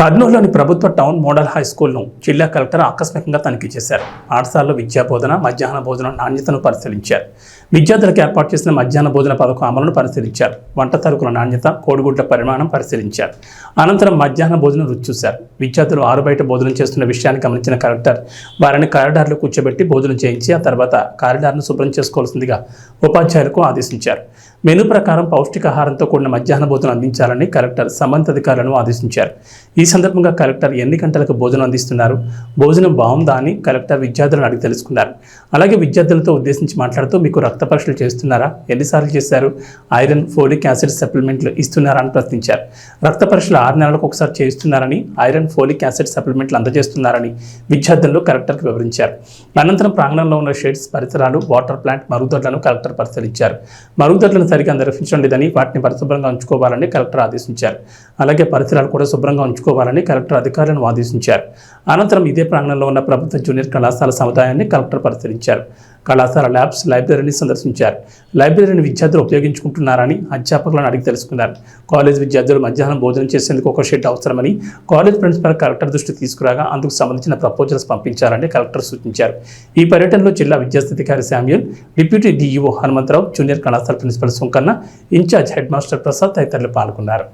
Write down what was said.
కర్నూలులోని ప్రభుత్వ town model high స్కూల్ను జిల్లా collector ఆకస్మికంగా తనిఖీ చేశారు. పాఠశాలలో విద్యా బోధన మధ్యాహ్న భోజనం నాణ్యతను పరిశీలించారు. విద్యార్థులకు ఏర్పాటు చేసిన మధ్యాహ్న భోజన పథకం అమలును పరిశీలించారు. వంట తరుకుల నాణ్యత కోడిగుడ్ల పరిమాణం పరిశీలించారు. అనంతరం మధ్యాహ్న భోజనం రుచి చూశారు. విద్యార్థులు ఆరు బయట భోజనం చేస్తున్న విషయాన్ని గమనించిన కలెక్టర్ వారిని కారిడార్లో కూర్చోబెట్టి భోజనం చేయించి ఆ తర్వాత కారిడార్ను శుభ్రం చేసుకోవాల్సిందిగా ఉపాధ్యాయులకు ఆదేశించారు. మెనూ ప్రకారం పౌష్టికాహారంతో కూడిన మధ్యాహ్న భోజనం అందించాలని కలెక్టర్ సంబంధిత అధికారులను ఆదేశించారు. ఈ సందర్భంగా కలెక్టర్ ఎన్ని గంటలకు భోజనం అందిస్తున్నారు? భోజనం బాగుందా అని కలెక్టర్ విద్యార్థులను అడిగి తెలుసుకున్నారు. అలాగే విద్యార్థులతో ఉద్దేశించి మాట్లాడుతూ మీకు రక్త పరీక్షలు చేస్తున్నారా? ఎన్నిసార్లు చేశారు? ఐరన్ ఫోలిక్ యాసిడ్ సప్లిమెంట్లు ఇస్తున్నారా అని ప్రశ్నించారు. రక్త పరీక్షలు ఆరు నెలలకు ఒకసారి చేయిస్తున్నారని ఐరన్ ఫోలిక్ యాసిడ్ సప్లిమెంట్లు అందజేస్తున్నారని విద్యార్థులు కలెక్టర్కి వివరించారు. అనంతరం ప్రాంగణంలో ఉన్న షెడ్స్ పరిసరాలు వాటర్ ప్లాంట్ మరుగుదొడ్లను కలెక్టర్ పరిశీలించారు. మరుగుదొడ్లను సరిగా నిర్వహించడం లేదని వాటిని పరిశుభ్రంగా ఉంచుకోవాలని కలెక్టర్ ఆదేశించారు. అలాగే పరిసరాలు కూడా శుభ్రంగా ఉంచుకోవాలి తీసుకోవాలని కలెక్టర్ అధికారులను ఆదేశించారు. అనంతరం ఇదే ప్రాంగణంలో ఉన్న ప్రభుత్వ జూనియర్ కళాశాల సముదాయాన్ని కలెక్టర్ పరిశీలించారు. కళాశాల ల్యాబ్స్ లైబ్రరీని సందర్శించారు. లైబ్రరీని విద్యార్థులు ఉపయోగించుకుంటున్నారని అధ్యాపకులను అడిగి తెలుసుకున్నారు. కాలేజ్ విద్యార్థులు మధ్యాహ్నం భోజనం చేసేందుకు ఒక షెడ్ అవసరమని కాలేజ్ ప్రిన్సిపల్ కలెక్టర్ దృష్టి తీసుకురాగా అందుకు సంబంధించిన ప్రపోజల్స్ పంపించాలని కలెక్టర్ సూచించారు. ఈ పర్యటనలో జిల్లా విద్యాస్థితికారి Samuel deputy DEO Hanumantharao junior కళాశాల principal Sunkanna in charge head master Prasad తదితరులు పాల్గొన్నారు.